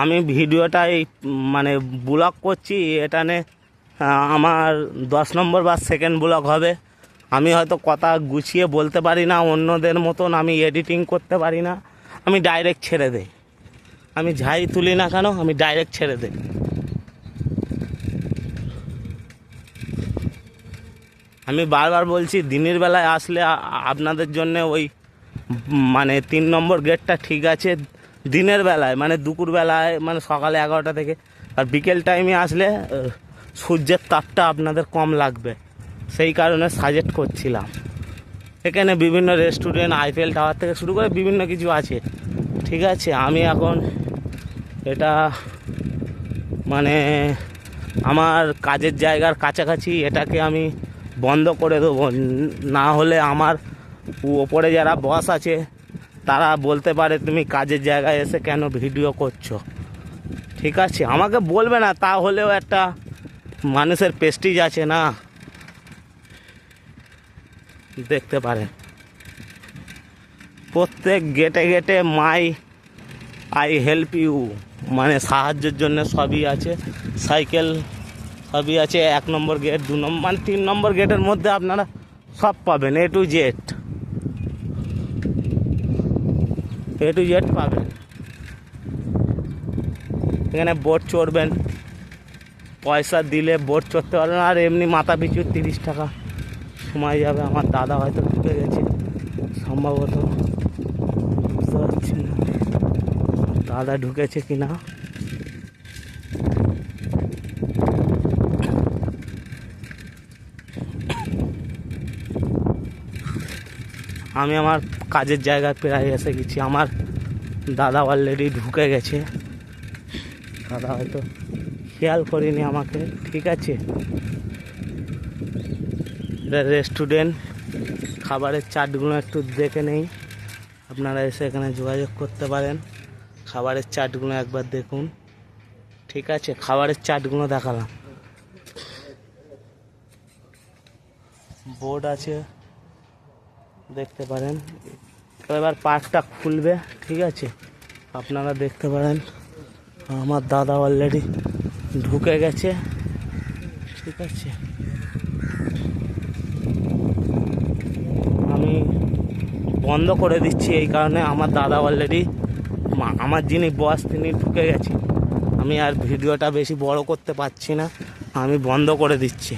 আমি ভিডিওটা এই মানে ব্লগ করছি এটানে আমার দশ নম্বর বা সেকেন্ড ব্লগ হবে। আমি হয়তো কথা গুছিয়ে বলতে পারি না, অন্যদের মতন আমি এডিটিং করতে পারি না। আমি ডাইরেক্ট ছেড়ে দেই। আমি ঝাই তুলি না কেন, আমি ডাইরেক্ট ছেড়ে দিই। আমি বারবার বলছি, দিনের বেলায় আসলে আপনাদের জন্য ওই মানে তিন নম্বর গেটটা ঠিক আছে। দিনের বেলায় মানে দুপুর বেলায় মানে সকালে এগারোটা থেকে। আর বিকেল টাইমে আসলে সূর্যের তাপটা আপনাদের কম লাগবে। সেই কারণে সাজেস্ট করছিলাম। এখানে বিভিন্ন রেস্টুরেন্ট আইপিএল টাওয়ার থেকে শুরু করে বিভিন্ন কিছু আছে। ঠিক আছে, আমি এখন এটা মানে আমার কাজের জায়গার কাছাকাছি এটাকে আমি বন্ধ করে দেবো। না হলে আমার ওপরে যারা বস আছে তারা বলতে পারে, তুমি কাজের জায়গায় এসে কেন ভিডিও করছ? ঠিক আছে? আমাকে বলবে না, তাহলেও একটা মানুষের পেস্টিজ আছে না? দেখতে পারেন। প্রত্যেক গেটে গেটে মাই আই হেল্প ইউ মানে সাহায্যের জন্য সবই আছে। সাইকেল সবই আছে, এক নম্বর গেট দু নম্বর মানে তিন নম্বর গেটের মধ্যে আপনারা সব পাবেন A to Z A to Z পাবেন। এখানে বোট চড়বেন। পয়সা দিলে বোট চড়তে পারবেন। আর এমনি মাথা পিছু তিরিশ টাকা। সময় যাবে। আমার দাদা হয়তো ঢুকে গেছে। সম্ভবত। বুঝতে পারছি না। দাদা ঢুকেছে কি না আমি আমার কাজের জায়গায় প্রায় এসে গেছি। আমার দাদা অলরেডি ঢুকে গেছে। দাদা হয়তো খেয়াল করিনি আমাকে। ঠিক আছে। রেস্টুরেন্ট খাবারের চাটগুলো একটু দেখে নেই। আপনারা এসে এখানে যোগাযোগ করতে পারেন। খাবারের চাটগুলো একবার দেখুন। ঠিক আছে, খাবারের চাটগুলো দেখালাম। বোর্ড আছে। দেখতে পারেন। তো এবার পার্কটা খুলবে, ঠিক আছে? আপনারা দেখতে পারেন। আমার দাদা অলরেডি ঢুকে গেছে, ঠিক আছে? আমি বন্ধ করে দিচ্ছি এই কারণে আমার দাদা অলরেডি আমার যিনি বস তিনি ঢুকে গেছে। আমি আর ভিডিওটা বেশি বড় করতে পারছি না। আমি বন্ধ করে দিচ্ছি।